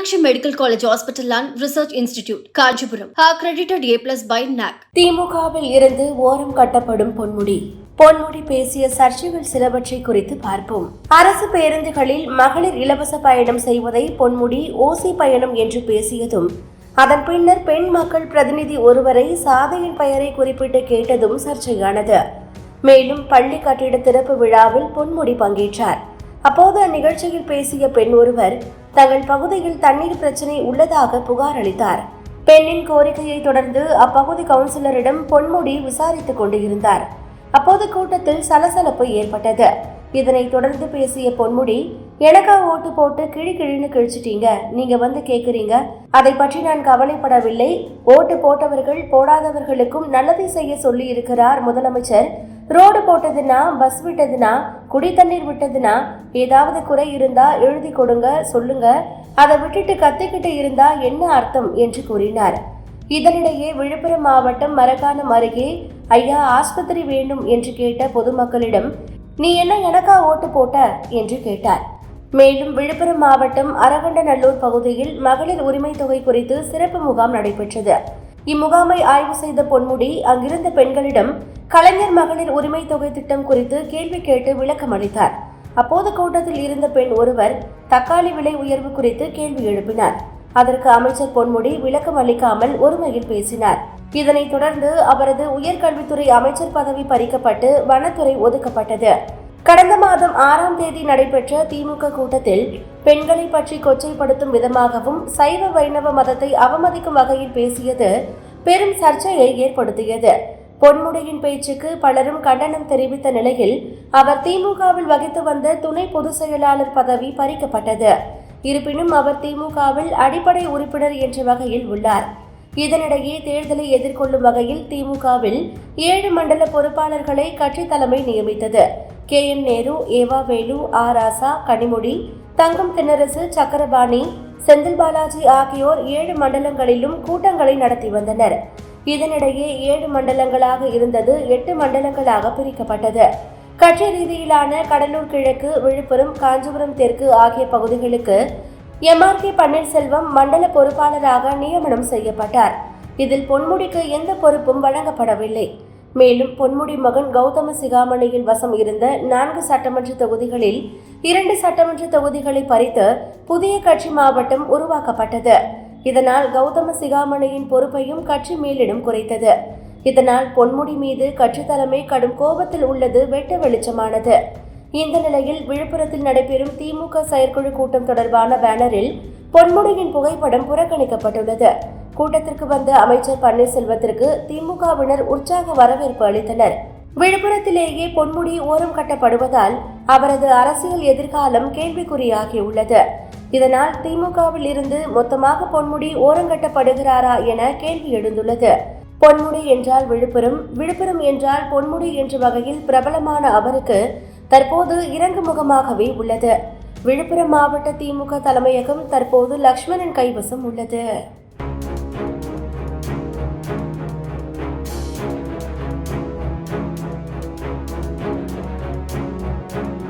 Meenakshi medical college hospital and research institute Kanchipuram. Accredited A plus by NAAC திமுகவில் இருந்து ஓரம் கட்டப்படும் பொன்முடி. பொன்முடி பேசிய சர்ச்சைகள் சிலவற்றை குறித்து பார்ப்போம். அரசு பேருந்துகளில் மகளிர் இலவச பயணம் செய்வதை பொன்முடி ஓசி பயணம் என்று பேசியதும் அதன் பின்னர் பெண் மக்கள் பிரதிநிதி ஒருவரை சாதையின் பெயரை குறிப்பிட்டு கேட்டதும் சர்ச்சையானது. மேலும் பள்ளி கட்டிட திறப்பு விழாவில் பொன்முடி பங்கேற்றார். அப்போது அந்நிகழ்ச்சியில் பேசிய பெண் ஒருவர் தங்கள் பகுதியில் தண்ணீர் பிரச்சினை உள்ளதாக புகார் அளித்தார். பெண்ணின் கோரிக்கையை தொடர்ந்து அப்பகுதி கவுன்சிலரிடம் பொன்முடி விசாரித்துக் கொண்டிருந்தார் அப்போது கூட்டத்தில் சலசலப்பு ஏற்பட்டது. இதனைத் தொடர்ந்து பேசிய பொன்முடி எனக்கா ஓட்டு போட்டு கிழி கிழின்னு கிழிச்சிட்டீங்க. நீங்க வந்து கேக்குறீங்க. அதை பற்றி நான் கவலைப்படவில்லை. ஓட்டு போட்டவர்கள் போடாதவர்களுக்கும் நல்லதை செய்ய சொல்லி இருக்கிறார் முதலமைச்சர். ரோடு போட்டதுன்னா பஸ் விட்டதுன்னா குடி தண்ணீர் விட்டதுன்னா ஏதாவது குறை இருந்தா எழுதி கொடுங்க சொல்லுங்க. அதை விட்டுட்டு கத்திக்கிட்டு இருந்தா என்ன அர்த்தம்? என்று கூறினார். இதனிடையே விழுப்புரம் மாவட்டம் மரக்கானம் அருகே ஐயா ஆஸ்பத்திரி வேண்டும் என்று கேட்ட பொதுமக்களிடம் நீ என்ன எனக்கா ஓட்டு போட்ட? என்று கேட்டார். மேலும் விழுப்புரம் மாவட்டம் அரகண்டநல்லூர் பகுதியில் மகளிர் உரிமை தொகை குறித்து சிறப்பு முகாம் நடைபெற்றது. இம்முகாமை ஆய்வு செய்த பொன்முடி அங்கிருந்த பெண்களிடம் கலைஞர் மகளிர் உரிமை தொகை திட்டம் குறித்து கேள்வி கேட்டு விளக்கம் அளித்தார். அப்போது கூட்டத்தில் இருந்த பெண் ஒருவர் தக்காளி விலை உயர்வு குறித்து கேள்வி எழுப்பினார். அதற்கு அமைச்சர் பொன்முடி விளக்கம் அளிக்காமல் ஒருமையில் பேசினார். இதனைத் தொடர்ந்து அவரது உயர்கல்வித்துறை அமைச்சர் பதவி பறிக்கப்பட்டு வனத்துறை ஒதுக்கப்பட்டது. கடந்த மாதம் ஆறாம் தேதி நடைபெற்ற திமுக கூட்டத்தில் பெண்களை பற்றி கொச்சைப்படுத்தும் விதமாகவும் சைவ வைணவ மதத்தை அவமதிக்கும் வகையில் பேசியது பெரும் சர்ச்சையை ஏற்படுத்தியது. பொன்முடியின் பேச்சுக்கு பலரும் கண்டனம் தெரிவித்த நிலையில் அவர் திமுகவில் வகித்து வந்த துணை பொதுச் செயலாளர் பதவி பறிக்கப்பட்டது. இருப்பினும் அவர் திமுகவில் அடிப்படை உறுப்பினர் என்ற வகையில் உள்ளார். இதனிடையே தேர்தலை எதிர்கொள்ளும் வகையில் திமுகவில் ஏழு மண்டல பொறுப்பாளர்களை கட்சி தலைமை நியமித்தது. கே. என். நேரு ஏவா வேலு ஆ ராசா கனிமொழி தங்கம் தென்னரசு சக்கரபாணி செந்தில் பாலாஜி ஆகியோர் ஏழு மண்டலங்களிலும் கூட்டங்களை நடத்தி வந்தனர். இதனிடையே ஏழு மண்டலங்களாக இருந்தது எட்டு மண்டலங்களாக பிரிக்கப்பட்டது. கட்சி ரீதியிலான கடலூர் கிழக்கு விழுப்புரம் காஞ்சிபுரம் தெற்கு ஆகிய பகுதிகளுக்கு எம்ஆர் கே பன்னீர்செல்வம் மண்டல பொறுப்பாளராக நியமனம் செய்யப்பட்டார். இதில் பொன்முடிக்கு எந்த பொறுப்பும் வழங்கப்படவில்லை. மேலும் பொன்முடி மகன் கௌதம சிகாமணியின் வசம் இருந்த நான்கு சட்டமன்ற தொகுதிகளில் இரண்டு சட்டமன்ற தொகுதிகளை பறித்து புதிய கட்சி மாவட்டம் உருவாக்கப்பட்டது. இதனால் கௌதம சிகாமணியின் பொறுப்பையும் கட்சி மேலிடம் குறைத்தது. இதனால் பொன்முடி மீது கட்சி தலைமை கடும் கோபத்தில் உள்ளது வெட்ட வெளிச்சமானது. இந்த நிலையில் விழுப்புரத்தில் நடைபெறும் திமுக செயற்குழு கூட்டம் தொடர்பான பேனரில் பொன்முடியின் புகைப்படம் புறக்கணிக்கப்பட்டுள்ளது. கூட்டத்திற்கு வந்த அமைச்சர் பன்னீர்செல்வத்திற்கு திமுகவினர் உற்சாக வரவேற்பு அளித்தனர். விழுப்புரத்திலேயே பொன்முடி ஓரம் கட்டப்படுவதால் அவரது அரசியல் எதிர்காலம் கேள்விக்குறியாகியுள்ளது. இதனால் திமுகவில் இருந்து மொத்தமாக பொன்முடி ஓரங்கட்டப்படுகிறாரா என கேள்வி எழுந்துள்ளது. பொன்முடி என்றால் விழுப்புரம் விழுப்புரம் என்றால் பொன்முடி என்ற வகையில் பிரபலமான அவருக்கு தற்போது இறங்கு முகமாகவே உள்ளது. விழுப்புரம் மாவட்ட திமுக தலைமையகம் தற்போது லக்ஷ்மணன் கைவசம் உள்ளது.